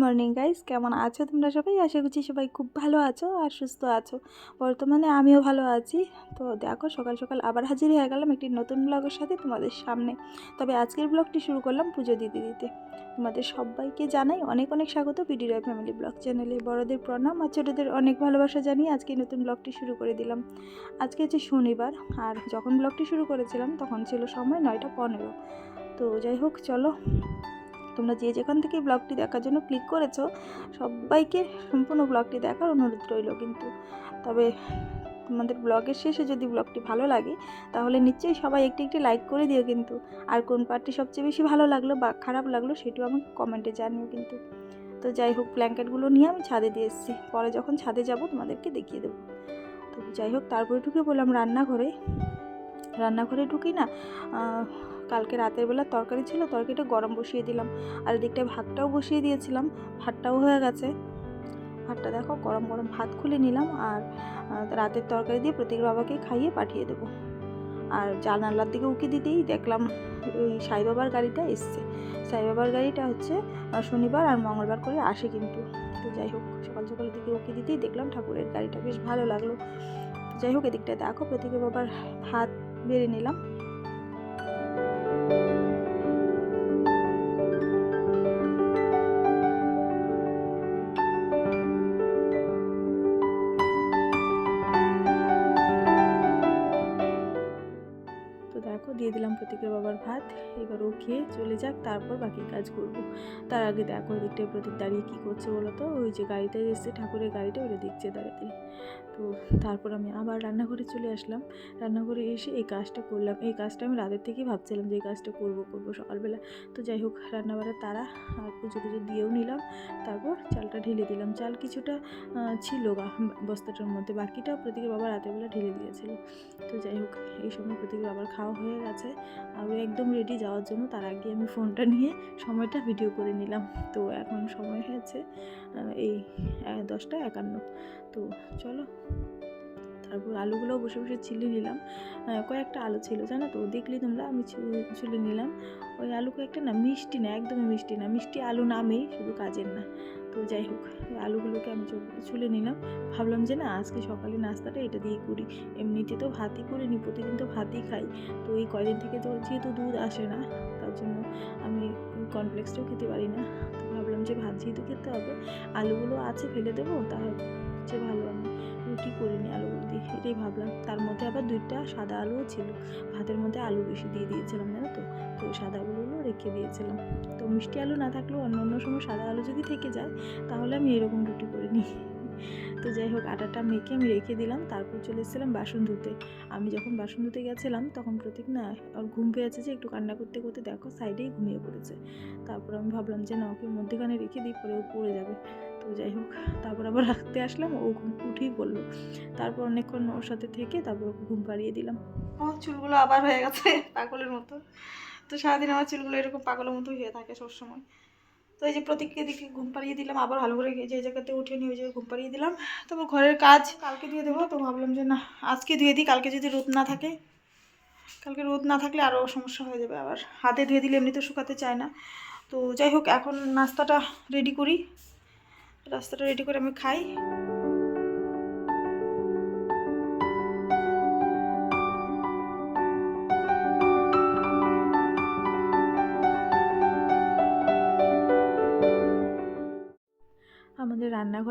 Morning guys কেমন আছো তোমরা সবাই? আশা করছি সবাই খুব ভালো আছো আর সুস্থ আছো। বর্তমানে আমিও ভালো আছি। তো দেখো, সকাল সকাল আবার হাজির হয়ে গেলাম একটি নতুন ব্লগের সাথে তোমাদের সামনে। তবে আজকের ব্লগটি শুরু করলাম পুজো দিতে দিতে। তোমাদের সবাইকে জানাই অনেক অনেক স্বাগত পিডি রয় ফ্যামিলি ব্লগ চ্যানেলে বড়দের প্রণাম আর ছোটোদের অনেক ভালোবাসা জানিয়ে আজকে নতুন ব্লগটি শুরু করে দিলাম। আজকে হচ্ছে শনিবার আর যখন ব্লগটি শুরু করেছিলাম তখন ছিল সময় নয়টা পনেরো। তো যাই হোক, চলো। তোমরা যে যেখান থেকে ব্লগটি দেখার জন্য ক্লিক করেছ, সবাইকে সম্পূর্ণ ব্লগটি দেখার অনুরোধ রইল কিন্তু। তবে তোমাদের ব্লগের শেষে যদি ব্লগটি ভালো লাগে, তাহলে নিশ্চয়ই সবাই একটি একটি লাইক করে দিও কিন্তু। আর কোন পার্টটি সবচেয়ে বেশি ভালো লাগল বা খারাপ লাগল সেটিও আমাকে কমেন্টে জানিও কিন্তু। তো যাই হোক, ব্ল্যাঙ্কেটগুলো নিয়ে আমি ছাদে দিয়ে এসেছি। পরে যখন ছাদে যাব, তোমাদেরকে দেখিয়ে দেবো। তো যাই হোক, তারপরে ঢুকে বললাম রান্নাঘরে। রান্নাঘরে ঢুকি না কালকে রাতের বেলা তরকারি ছিল, তরকারিটা গরম বসিয়ে দিলাম। আর এদিকটায় ভাতটাও বসিয়ে দিয়েছিলাম, ভাতটাও হয়ে গেছে। ভাতটা দেখো, গরম গরম ভাত খুলে নিলাম আর রাতের তরকারি দিয়ে প্রতীক বাবাকে খাইয়ে পাঠিয়ে দেবো। আর জানালার দিকে উঁকি দিতেই দেখলাম ওই সাই বাবার গাড়িটা এসছে। সাই বাবার গাড়িটা হচ্ছে শনিবার আর মঙ্গলবার করে আসে কিন্তু। তো যাই হোক, সকাল সকালের দিকে উঁকি দিতেই দেখলাম ঠাকুরের গাড়িটা বেশ ভালো লাগল। যাই হোক, এদিকটায় দেখো প্রতীকের বাবার ভাত বেড়ে নিলাম। দিয়ে দিলাম প্রতীকের বাবার ভাত। এবার ও খেয়ে চলে যাক, তারপর বাকি কাজ করব। তার আগে দেখো এদিকটায় প্রতীক দাঁড়িয়ে কী করছে বলো তো? ওই যে গাড়িটা এসছে, ঠাকুরের গাড়িটা ওটা দেখছে দাঁড়িয়ে তো তারপর আমি আবার রান্নাঘরে চলে আসলাম। রান্নাঘরে এসে এই কাজটা করলাম। এই কাজটা আমি রাতের থেকেই ভাবছিলাম যে এই কাজটা করব করব সকালবেলা। তো যাই হোক, রান্নাবাড়ার তারা আর পুজো টুজো দিয়েও নিলাম। তারপর চালটা ঢেলে দিলাম। চাল কিছুটা ছিল বা- বস্তাটার মধ্যে বাকিটা প্রতীকের বাবা রাতের বেলা ঢেলে দিয়েছিল। তো যাই হোক, এই সময় প্রতীকের বাবার খাওয়া হয়ে গেছে। আর ও একদম রেডি যাওয়ার জন্য তার আগে আমি ফোনটা নিয়ে সময়টা ভিডিও করে নিলাম। তো এখন সময় হয়েছে এই দশটা একান্ন। তো চলো, তারপর আলুগুলো বসে বসে ছিলে নিলাম। কয়েকটা আলু ছিল, জানো তো? দেখলি তোমরা? আমি ছুলে নিলাম। ওই আলু কয়েকটা না মিষ্টি না, একদমই মিষ্টি না। মিষ্টি আলু নামেই, শুধু কাজের না। তো যাই হোক, আলুগুলোকে আমি ছুলে নিলাম। ভাবলাম যে না, আজকে সকালে নাস্তাটা এটা দিয়ে করি। এমনিতে তো ভাতই করিনি, প্রতিদিন তো ভাতই খাই। তো এই কয়দিন থেকে তো যেহেতু দুধ আসে না, তার জন্য আমি কর্নফ্লেক্সটাও খেতে পারি না। তো ভাবলাম যে ভাত যেহেতু খেতে হবে, আলুগুলো আছে ফেলে দেবো তার হচ্ছে ভালো, আমি রুটি করিনি আলুগুলো দিয়ে। এটাই ভাবলাম। তার মধ্যে আবার দুইটা সাদা আলুও ছিল। ভাতের মধ্যে আলু বেশি দিয়ে দিয়েছিলাম, জানো তো? তো ওই সাদা আলুগুলো রেখে দিয়েছিলাম। তো মিষ্টি আলু না থাকলেও অন্য অন্য সময় সাদা আলু যদি থেকে যায়, তাহলে আমি এরকম রুটি করে নিই। তো যাই হোক, আটাটা মেখে আমি রেখে দিলাম, তারপর চলে এসেছিলাম বাসন ধুতে। আমি যখন বাসন ধুতে গেছিলাম, তখন প্রতীক না, ওর ঘুম পেয়েছে যে একটু কান্না করতে করতে দেখো সাইডেই ঘুমিয়ে পড়েছে। তারপর আমি ভাবলাম যে না, ওকে মধ্যেখানে রেখে দিই, পরে ও পড়ে যাবে। তো যাই হোক, তারপর আবার রাখতে আসলাম, ও উঠেই পড়ল। তারপর অনেকক্ষণ ওর সাথে থেকে তারপর ঘুম পাড়িয়ে দিলাম। ও, চুলগুলো আবার হয়ে গেছে, পাগলের মতো। তো সারাদিন আমার চুলগুলো এরকম পাগলের মতো হয়ে থাকে সবসময়। তো এই যে প্রতীককে দিকে ঘুম পাড়িয়ে দিলাম, আবার ভালো করে যে জায়গাতে উঠে নিয়ে ওই জায়গায় ঘুম পাড়িয়ে দিলাম। তারপর ঘরের কাজ কালকে দিয়ে দেবো, তো ভাবলাম যে না, আজকে ধুয়ে দিই, কালকে যদি রোদ না থাকে, কালকে রোদ না থাকলে আরও সমস্যা হয়ে যাবে আবার। হাতে ধুয়ে দিলে এমনি তো শুকাতে চায় না। তো যাই হোক, এখন নাস্তাটা রেডি করি। নাস্তাটা রেডি করে আমি খাই।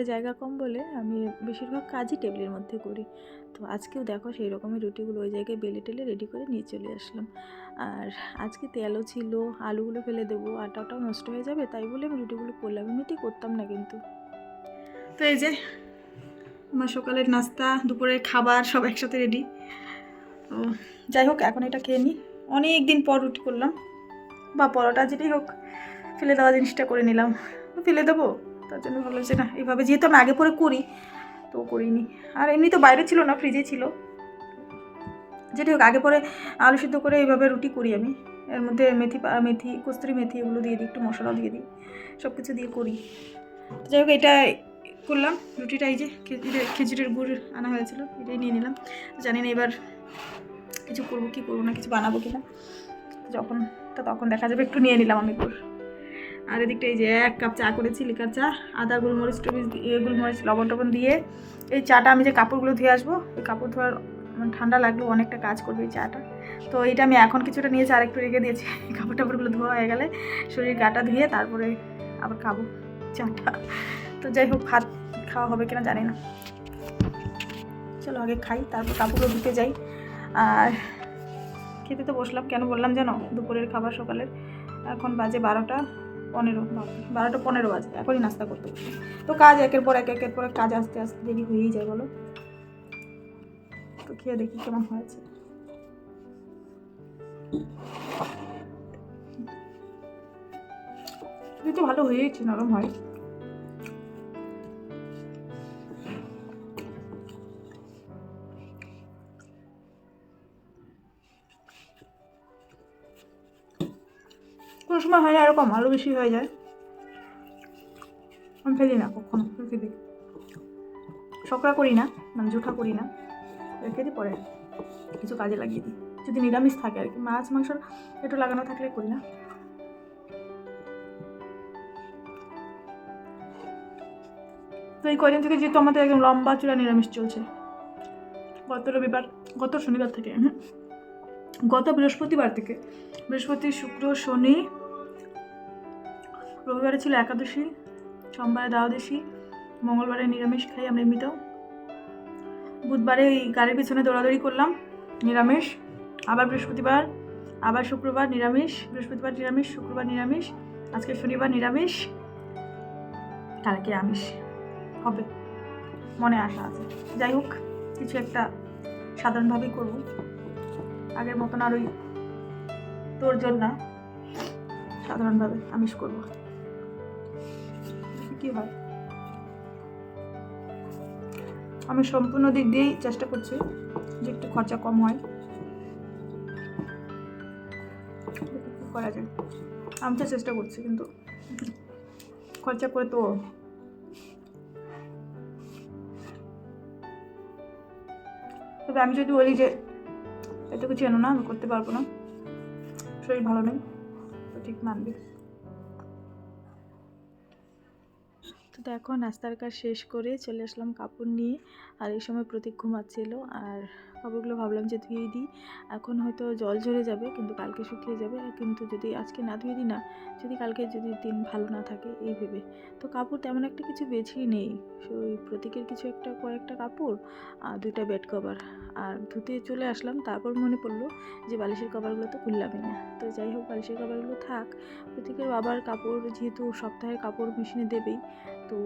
রান্নাঘরে জায়গা কম বলে আমি বেশিরভাগ কাজই টেবিলের মধ্যে করি। তো আজকেও দেখো সেই রকমই রুটিগুলো ওই জায়গায় বেলে টেলে রেডি করে নিয়ে চলে আসলাম। আর আজকে তেলও ছিল, আলুগুলো ফেলে দেবো আটাটাও নষ্ট হয়ে যাবে, তাই বলে আমি রুটিগুলো করলাম, এমনিতেই করতাম না কিন্তু। তো এই যে, আমার সকালের নাস্তা, দুপুরের খাবার সব একসাথে রেডি তো যাই হোক, এখন এটা খেয়ে নিই অনেক দিন পর রুটি করলাম। বা পরোটা যেটাই হোক, ফেলে দেওয়া জিনিসটা করে নিলাম। ফেলে দেবো? তার জন্য ভাবলাম যে না এইভাবে যেহেতু আমি আগে পরে করি, তো করিনি। আর এমনি তো বাইরে ছিল না ফ্রিজে ছিল। যেটি হোক, আগে পরে আলু সিদ্ধ করে এইভাবে রুটি করি আমি। এর মধ্যে মেথি মেথি, কস্তুরি মেথি এগুলো দিয়ে দিই, একটু মশলা দিয়ে দিই সব কিছু দিয়ে করি। যাই হোক, এটা করলাম, রুটিটা এই যে খে- এটা খেজুরের গুড় আনা হয়েছিল, এটাই নিয়ে নিলাম। জানি না এবার কিছু করব, কি করব না, কিছু বানাবো কিনা। যখন, তো তখন দেখা যাবে, একটু নিয়ে নিলাম আমি গুড়। আর এদিকটা এই যে এক কাপ চা করেছি লিকার চা, আদা, গোলমরিচ টমিচ দিয়ে গোলমরিচ, লবণ টবণ দিয়ে এই চাটা আমি যে কাপড়গুলো ধুয়ে আসব ওই কাপড় ধোয়ার মানে ঠান্ডা লাগলেও অনেকটা কাজ করবে এই চাটা। তো এইটা আমি এখন কিছুটা নিয়েছি আর একটু রেখে দিয়েছি। কাপড় টাপড়গুলো ধোয়া হয়ে গেলে শরীর গাটা ধুয়ে তারপরে আবার খাব চাটা। তো যাই হোক, ভাত খাওয়া হবে কিনা জানি না। চলো আগে খাই, তারপর কাপড়গুলো ধুতে যাই। আর খেতে তো বসলাম, কেন বললাম জানো? দুপুরের খাবার সকালের। এখন বাজে বারোটা। পনেরো বারোটা পনেরো বাজে, এখনই নাস্তা করতে তো কাজ একের পর এক, একের পর কাজ আস্তে আস্তে দেরি হয়েই যায়, বলো? তো খেয়ে দেখি কেমন হয়েছে। যদি ভালো হয়েছে, নরম হয়। সময় হয় না, এরকম আলু বেশি হয়ে যায়। আমি ফেলি না কখনো রেখে দিই। শকরা করি না মানে জুঠা করি না। রেখে দিই, পরে কিছু কাজে লাগিয়ে দিই। যদি নিরামিষ থাকে আর কি, মাছ, মাংস একটু লাগানো থাকলে করি না। তো এই কয়দিন থেকে যেহেতু আমাদের একদম লম্বা চূড়া নিরামিষ চলছে, গত রবিবার, গত শনিবার থেকে। গত বৃহস্পতিবার থেকে, বৃহস্পতি, শুক্র, শনি রবিবারে ছিল একাদশী, সোমবারে দ্বাদশী, মঙ্গলবারে নিরামিষ খাই আমরা এমনিতেও। বুধবারে ওই গাড়ির পিছনে দৌড়াদৌড়ি করলাম, নিরামিষ, আবার বৃহস্পতিবার, আবার শুক্রবার নিরামিষ, বৃহস্পতিবার নিরামিষ, শুক্রবার নিরামিষ, আজকে শনিবার নিরামিষ, কালকে আমিষ। হবে, মনে আশা আছে। যাই হোক, কিছু একটা সাধারণভাবেই করব। আগের মতন আর ওই তোর জন্য সাধারণভাবে আমিষ করব। কি হয়? আমি সম্পূর্ণ দিক দিয়েই চেষ্টা করছি যে একটু খরচা কম হয়। করা যায়? আমি তো চেষ্টা করছি, কিন্তু খরচা করে তো তবে আমি যদি বলি যে এত কিছু এনো না, আমি করতে পারব না। শরীর ভালো নেই, তো ঠিক মানবে। তো এখন নাস্তার কাজ শেষ করে চলে আসলাম কাপড় নিয়ে। আর এই সময় প্রতীক ঘুমাচ্ছিল। আর কাপড়গুলো ভাবলাম যে ধুয়ে দিই। এখন হয়তো জল ঝরে যাবে, কিন্তু কালকে শুকিয়ে যাবে। কিন্তু যদি আজকে না ধুয়ে দিই না, যদি কালকে যদি দিন ভালো না থাকে, এই ভেবে। তো কাপড় তেমন একটা কিছু বেছেই নেই। ওই প্রতীকের কিছু একটা, কয়েকটা কাপড়, আর দুইটা বেড কভার আর ধুতে চলে আসলাম। তারপর মনে পড়ল যে বালিশের কভারগুলো তো খুললামই না। তো যাই হোক, বালিশের কভারগুলো থাক। প্রতীকের বাবার কাপড় যেহেতু সপ্তাহের কাপড় মেশিনে দেবেই তো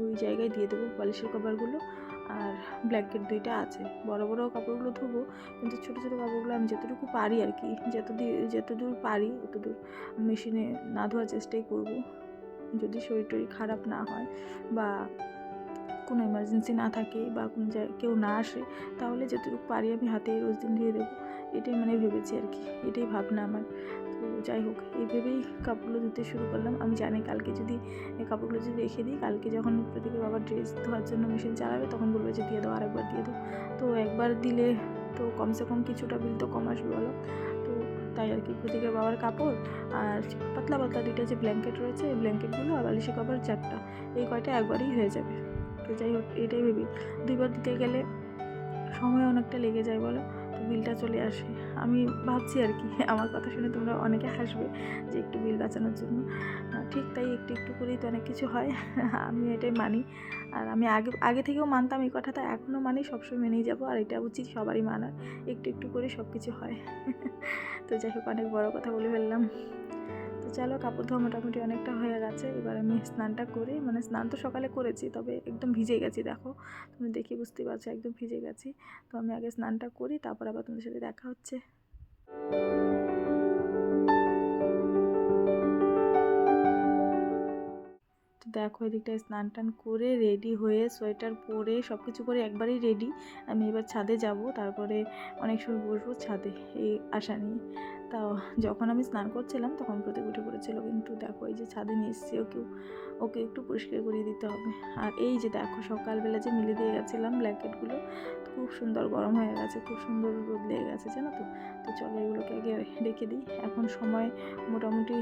ওই জায়গায় দিয়ে দেবো বালিশের কভারগুলো। আর ব্ল্যাঙ্কেট দুইটা আছে। বড় বড় কাপড়গুলো ধোবো, কিন্তু ছোটো ছোটো কাপড়গুলো আমি যতটুকু পারি আর কি যতদূর যতদূর পারি, ততদূর মেশিনে না ধোয়ার চেষ্টাই করব। যদি শরীর টরীর খারাপ না হয় বা কোনো এমার্জেন্সি না থাকে বা কোনো কেউ না আসে, তাহলে যতটুকু পারি আমি হাতে রোজ দিন ধুয়ে দেবো। এটাই মানে ভেবেছি আর কি, এটাই ভাবনা আমার। যাই হোক, এই ভেবেই কাপড়গুলো ধুতে শুরু করলাম। আমি জানি কালকে যদি, এই কাপড়গুলো যদি রেখে দিই, কালকে যখন প্রত্যেকের বাবার ড্রেস ধোয়ার জন্য মেশিন চালাবে, তখন বলবে যে দিয়ে দাও, আরেকবার দিয়ে দাও। তো একবার দিলে তো কমসে কম কিছুটা বিল তো কম আসবে বলো। তো তাই আর কি প্রত্যেকের বাবার কাপড় আর পাতলা পাতলা দুইটা যে ব্ল্যাঙ্কেট রয়েছে, এই ব্ল্যাঙ্কেটগুলো আর বালিশি কভার চারটা, এই কয়টা একবারই হয়ে যাবে। তো যাই হোক, এটাই ভেবি দুইবার দিতে গেলে সময় অনেকটা লেগে যায় বলো। তো বিলটা চলে আসে। আমি ভাবছি আর কি, আমার কথা শুনে তোমরা অনেকে হাসবে যে একটু বিল বাঁচানোর জন্য। ঠিক তাই একটু একটু করেই তো অনেক কিছু হয় আমি এটাই মানি। আর আমি আগে আগে থেকেও মানতাম এই কথাটা এখনও মানি, সবসময় মেনেই যাব, আর এটা উচিত সবারই মানার, একটু একটু করে সব কিছু হয়। তো যাই হোক, অনেক বড়ো কথা বলে ফেললাম। চলো কাপড় ধোয়া মোটামুটি অনেকটা হয়ে গেছে। এবার আমি স্নানটা করি। মানে স্নান তো সকালে করেছি, তবে একদম ভিজে গেছি, দেখো। তুমি দেখে বুঝতে পারছ, একদম ভিজে গেছি। তো আমি আগে স্নানটা করি, তারপর আবার তোমাদের সাথে দেখা হচ্ছে। দেখো এদিকটা স্নান টান করে রেডি হয়ে সোয়েটার পরে সব কিছু করে একবারই রেডি আমি এবার ছাদে যাব, তারপরে অনেক সময় বসবো ছাদে এই আশা নিয়ে। তা যখন আমি স্নান করছিলাম তখন প্রতীক উঠে পড়েছিল, কিন্তু দেখো এই যে ছাদে নিয়ে এসেছি ওকেও ওকে একটু পরিষ্কার করিয়ে দিতে হবে। আর এই যে দেখো সকালবেলা যে মিলে দিয়ে গেছিলাম ব্ল্যাঙ্কেটগুলো খুব সুন্দর গরম হয়ে গেছে, খুব সুন্দর রোদ লেগে গেছে, জানো তো? তো চলো এগুলোকে আগে রেখে দিই। এখন সময় মোটামুটি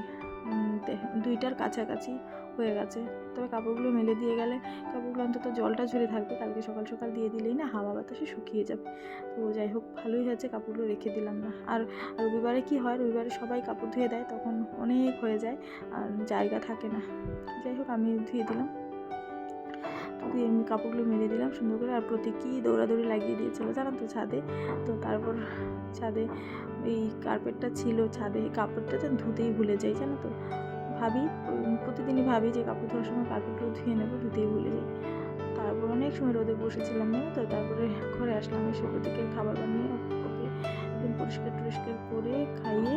দুইটার কাছাকাছি হয়ে গেছে। তবে কাপড়গুলো মেলে দিয়ে গেলে, কাপড়গুলো অন্তত জলটা ঝরে থাকবে, কালকে সকাল সকাল দিয়ে দিলেই না হাওয়া বাতাসে শুকিয়ে যাবে। তো যাই হোক, ভালোই হয়েছে কাপড়গুলো রেখে দিলাম না। আর রবিবারে কি হয়, রবিবারে সবাই কাপড় ধুয়ে দেয়, তখন অনেক হয়ে যায়, আর জায়গা থাকে না। যাই হোক, আমি ধুয়ে দিলাম। দিয়ে আমি কাপড়গুলো মেলে দিলাম সুন্দর করে, আর প্রতীকই দৌড়াদৌড়ি লাগিয়ে দিয়েছিলো, জানো তো ছাদে। তো তারপর ছাদে এই কার্পেটটা ছিল, ছাদে কাপড়টা যেন ধুতেই ভুলে যাই, জানো তো। ভাবি প্রতিদিনই ভাবি যে কাপড় ধোয়ার সময় কার্পেটগুলো ধুয়ে নেব, ধুতেই ভুলে যাই। তারপর অনেক সময় রোদে বসেছিলাম, জানো তো। তারপরে ঘরে আসলাম, এসে প্রতীকের খাবার বানিয়ে ওকে পরিষ্কার টরিষ্কার করে খাইয়ে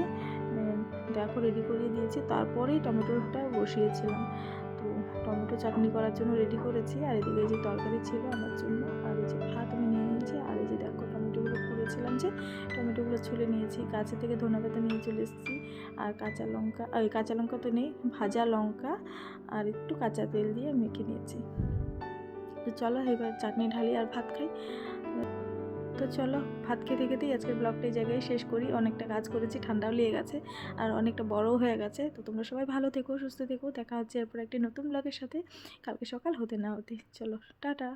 দেখো রেডি করিয়ে দিয়েছি। তারপরেই টমেটোটা বসিয়েছিলাম। টমেটো চাটনি করার জন্য রেডি করেছি। আর এদিকে যে তরকারি ছিল আমার জন্য, আর এই যে ভাত আমি নিয়ে নিয়েছি। আর এই যে দেখো টমেটোগুলো ফুলেছিলাম যে, টমেটোগুলো ছুলে নিয়েছি। গাছে থেকে ধনে পাতা নিয়ে চলে এসেছি। আর কাঁচা লঙ্কা, ওই কাঁচা লঙ্কা তো নেই, ভাজা লঙ্কা আর একটু কাঁচা তেল দিয়ে মেখে নিয়েছি। তো চলো এবার চাটনি ঢালি আর ভাত খাই। তো চলো, ভাত খেতে খেতেই আজকের ব্লগটা এই জায়গায় শেষ করি। অনেকটা কাজ করেছি, ঠান্ডাও লেগে গেছে আর অনেকটা বড়ও হয়ে গেছে। তো তোমরা সবাই ভালো থেকো, সুস্থ থেকো। দেখা হচ্ছে এরপর একটি নতুন ব্লগের সাথে। কালকে সকাল হতে না হতে চলো, টাটা।